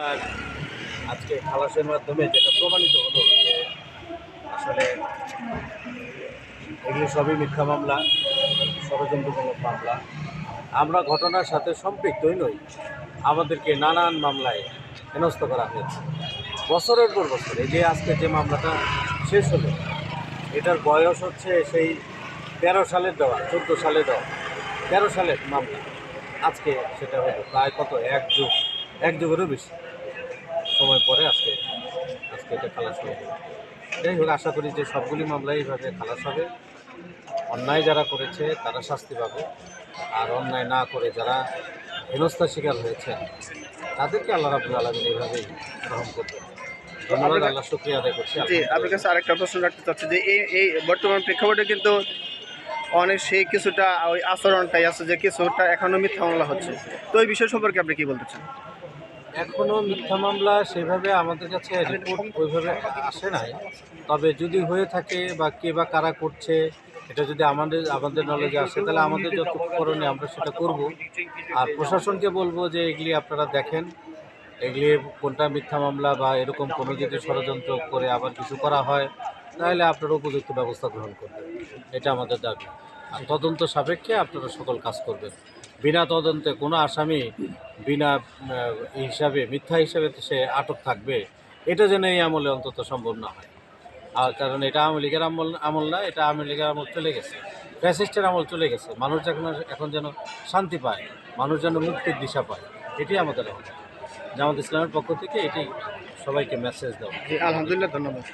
তার আজকে খালাসের মাধ্যমে যেটা প্রমাণিত হলো যে আসলে এগুলি সবই মিথ্যা মামলা, ষড়যন্ত্রমূলক মামলা। আমরা ঘটনার সাথে সম্পৃক্তই নই। আমাদেরকে নানান মামলায় হেনস্থ করা হয়েছে। বছরের পর বছর এই যে আজকে যে মামলাটা শেষ হলো, এটার বয়স হচ্ছে সেই তেরো সালের দেওয়া, চোদ্দ সালে দেওয়া। তেরো সালের মামলা। আজকে সেটা হলো প্রায় কত? এক যুগ। এক যুগেরও বেশি। সময় পরে আজকে আজকে এটা খালাস হয়ে যাই হোক আশা করি যে সবগুলি মামলাই এইভাবে খালাস হবে। অন্যায় যারা করেছে তারা শাস্তি পাবে। আর অন্যায় না করে যারা হেনস্থার শিকার হয়েছে তাদেরকে আল্লাহ রাবুল আলমিন এইভাবেই গ্রহণ করবে। ধন্যবাদ আল্লাহ শুক্রিয়া আদায় করছি। জি আপনার কাছে আরেকটা প্রশ্ন রাখতে চাচ্ছি যে এই এই বর্তমান প্রেক্ষাপটে কিন্তু অনেক সেই কিছুটা ওই আচরণটাই আছে যে কিছুটা এখনও মিথ্যা মামলা হচ্ছে। তো এই বিষয় সম্পর্কে আপনি কি বলতে চান? এখনও মিথ্যা মামলা সেভাবে আমাদের কাছে রিপোর্ট ওইভাবে আসে নাই। তবে যদি হয়ে থাকে বা কে বা কারা করছে, এটা যদি আমাদের আমাদের নলেজে আসে, তাহলে আমাদের যত করণীয় আমরা সেটা করব। আর প্রশাসনকে বলব যে এগুলি আপনারা দেখেন। এগুলি কোনটা মিথ্যা মামলা বা এরকম কোনো যদি ষড়যন্ত্র করে আবার কিছু করা হয়, তাহলে আপনারা উপযুক্ত ব্যবস্থা গ্রহণ করবেন। এটা আমাদের দাবি। আর তদন্ত সাপেক্ষে আপনারা সকল কাজ করবেন। বিনা তদন্তে কোনো আসামি বিনা হিসাবে, মিথ্যা হিসাবে সে আটক থাকবে। এটা যেন এই আমলে অন্তত সম্ভব না হয়। আর কারণ এটা আওয়ামী লীগের আমল আমল না, এটা আওয়ামী লীগের আমল চলে গেছে। ফ্যাসিস্টের আমল চলে গেছে। মানুষ এখন এখন যেন শান্তি পায়। মানুষ যেন মুক্তির দিশা পায়। এটাই আমাদের জামাত ইসলামের পক্ষ থেকে এটি সবাইকে মেসেজ দেওয়া। আলহামদুলিল্লাহ, ধন্যবাদ।